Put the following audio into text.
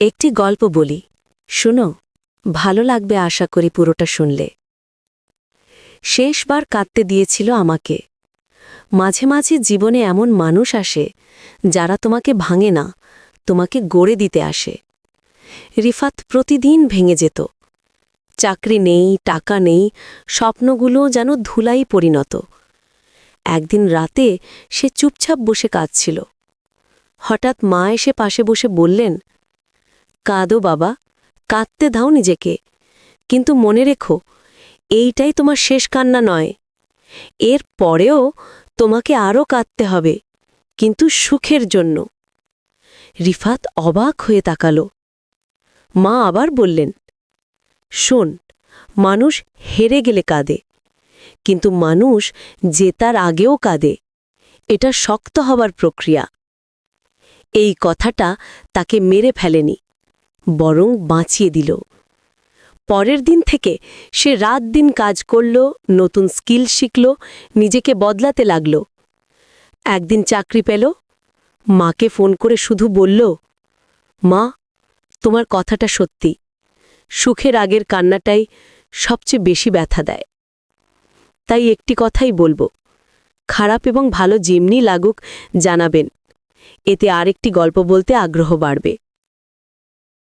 একটি গল্প বলি। শুনো, ভালো লাগবে আশা করি পুরোটা শুনলে। শেষবার কাঁদতে দিয়েছিল আমাকে। মাঝে মাঝে জীবনে এমন মানুষ আসে, যারা তোমাকে ভাঙে না, তোমাকে গড়ে দিতে আসে। রিফাত প্রতিদিন ভেঙে যেত। চাকরি নেই, টাকা নেই, স্বপ্নগুলো যেন ধুলাই পরিণত। একদিন রাতে সে চুপচাপ বসে কাঁদছিল। হঠাৎ মা এসে পাশে বসে বললেন কাঁদো বাবা, কাঁদতে দাও নিজেকে। কিন্তু মনে রেখো, এইটাই তোমার শেষ কান্না নয়। এর পরেও তোমাকে আরও কাঁদতে হবে, কিন্তু সুখের জন্য। রিফাত অবাক হয়ে তাকাল। মা আবার বললেন, শোন, মানুষ হেরে গেলে কাঁদে, কিন্তু মানুষ জেতার আগেও কাঁদে। এটা শক্ত হবার প্রক্রিয়া। এই কথাটা তাকে মেরে ফেলেনি। বরং বাঁচিয়ে দিল। পরের দিন থেকে সে রাত দিন কাজ করল, নতুন স্কিল শিখল, নিজেকে বদলাতে লাগল। একদিন চাকরি পেল। মাকে ফোন করে শুধু বলল, মা, তোমার কথাটা সত্যি। সুখের আগের কান্নাটাই সবচেয়ে বেশি ব্যথা দেয়। তাই একটি কথাই বলব, খারাপ এবং ভালো যেমনি লাগুক জানাবেন। এতে আরেকটি গল্প বলতে আগ্রহ বাড়বে।